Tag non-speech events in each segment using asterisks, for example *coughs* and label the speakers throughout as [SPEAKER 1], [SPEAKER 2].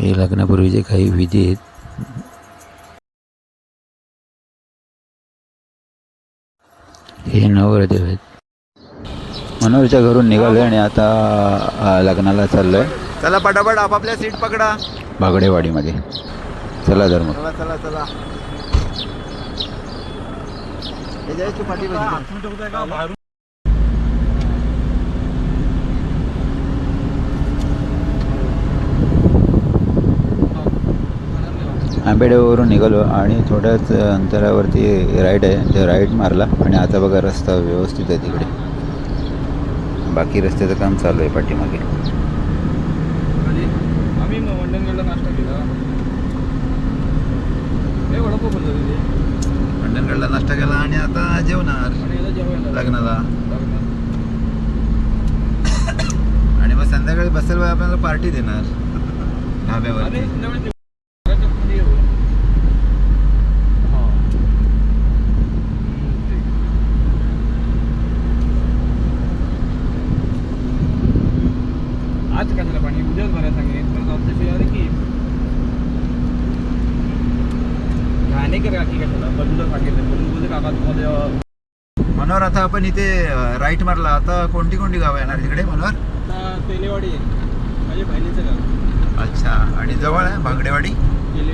[SPEAKER 1] हे लग्नापूर्वीचे काही विधी आहेत हे नवरदेव आहेत. मनोहरच्या घरून निघालोय आणि आता लग्नाला चाललोय.
[SPEAKER 2] चला पटापट आपापल्या सीट पकडा.
[SPEAKER 1] बागडेवाडीमध्ये. चला तर मग.
[SPEAKER 2] चला चला चला. हे जायची पाठी
[SPEAKER 1] आंबेडेवरून निघालो आणि थोड्याच अंतरावरती राईड आहे ते राईड मारला आणि आता बघा रस्ता व्यवस्थित आहे तिकडे. बाकी रस्त्याचं काम चालू आहे पाठीमागे.
[SPEAKER 3] मंडणगडला नाश्ता केला.
[SPEAKER 2] आणि आता जेवणार. लग्नाला. *coughs* आणि मग संध्याकाळी बसेल आपल्याला पार्टी देणार.
[SPEAKER 3] आणि आज कशाला पाणी? उद्याच भरायला सांगेल परत ऑफिस अरे की? घाणेकर काकी कशाला बदलूला सांगितलं. बदलू बोलले काका तुम्हाला?
[SPEAKER 2] मनोहर आता आपण इथे राईट मारला आता कोणती कोणती गावं येणार तिकडे मनोहर?
[SPEAKER 3] तेलेवाडी आहे. माझ्या बहिणीचं गाव.
[SPEAKER 2] अच्छा. आणि जवळ आहे भागडेवाडी?
[SPEAKER 3] केले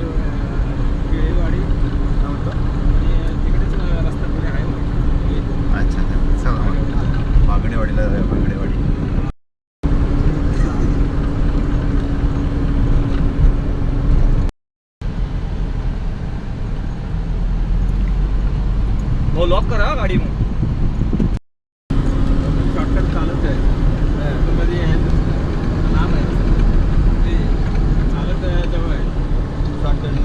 [SPEAKER 3] केळेवाडी. नव्हतं आणि तिकडेच रस्ता पुढे आहे
[SPEAKER 2] अच्छा चला भागडेवाडीला भागडेवाडी
[SPEAKER 3] हो लॉक करा गाडी मग शॉर्टकट चालत आहे मध्ये लांब आहे ते चालत जवळ आहे शॉर्टकट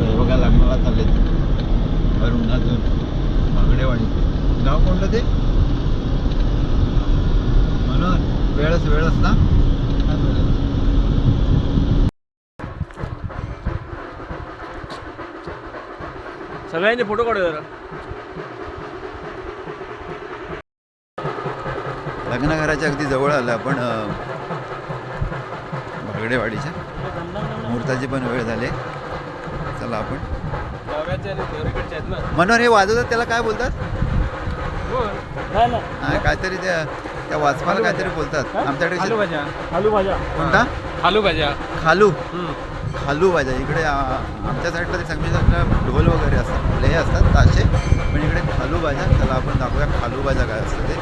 [SPEAKER 2] हे बघा लग्नाला चालले अरुणातून भागडेवाडी गाव कोणतं ते मनोहर वेळच वेळच ना?
[SPEAKER 3] सगळ्यांनी फोटो काढू जरा.
[SPEAKER 2] लग्नघराच्या अगदी जवळ आलं आपण भागडेवाडीच्या. मुहूर्ताची पण वेळ झाली. चला आपण. मनोहर हे वाजवतात त्याला काय बोलतात?
[SPEAKER 3] नाही ना
[SPEAKER 2] हा, काहीतरी त्या त्या वाचपाला काहीतरी बोलतात. आमच्याकडे
[SPEAKER 3] आलू भाज्या. आलू भाज्या.
[SPEAKER 2] कोणता?
[SPEAKER 3] आलू भाज्या.
[SPEAKER 2] खालू. खालू भाज्या. इकडे आ, आमच्या साईडला ते सांगली साईडला ढोल वगैरे असतात ले असतात ताशे. पण इकडे खालू भाज्या. त्याला आपण दाखवूया खालू भाज्या काय असतं ते.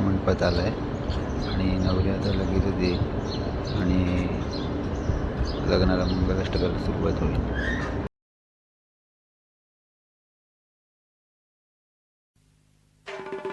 [SPEAKER 1] मुलगा मंडपात आला आहे आणि नवरी आता लगेच येईल आणि लग्नाला मंगलाष्ट करायला सुरुवात होईल.
[SPEAKER 4] you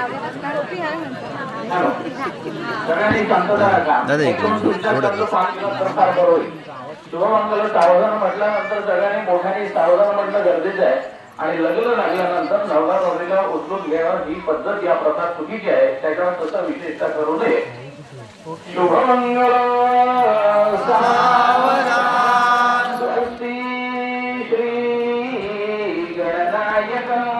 [SPEAKER 1] दादा
[SPEAKER 4] शुभमंगल सावधान म्हटल्यानंतर सगळ्यांनी मोठ्याने सावधान म्हटणं गरजेचं आहे आणि लग्न लागल्यानंतर नवरा नवरीला उचलून घेणं ही पद्धत या प्रकार चुकीची आहे त्याच्यावर तसं विशेषता करू नये शुभमंगल सावधान श्री गणनायकं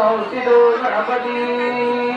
[SPEAKER 4] توصل رحمتي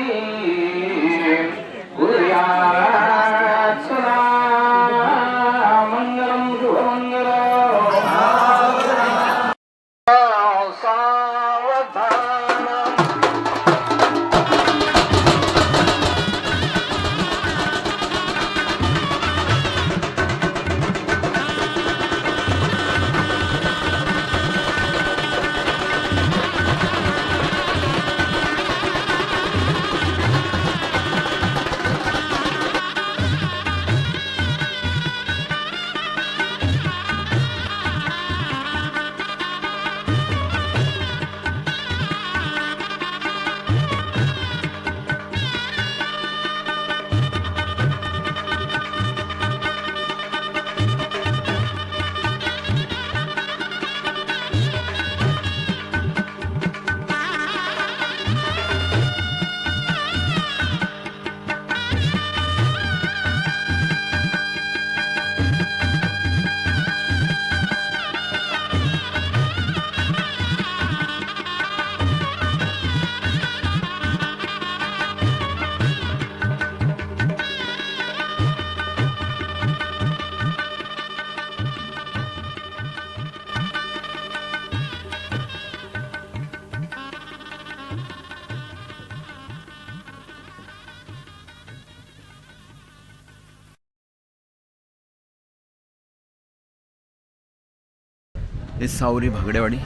[SPEAKER 2] हे सावरी भागडेवाडी.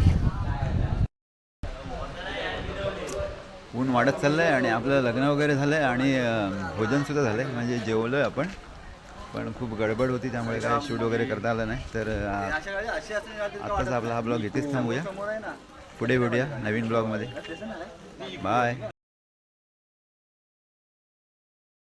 [SPEAKER 2] ऊन वाढत चाललं आहे आणि आपलं लग्न वगैरे झालं आहे आणि भोजनसुद्धा झालं आहे म्हणजे जेवलो आहे आपण. पण खूप गडबड होती त्यामुळे काय शूट वगैरे करता आलं नाही. तर अं, आताच आपला हा ब्लॉग इथेच थांबूया. पुढे भेटूया नवीन ब्लॉगमध्ये. बाय.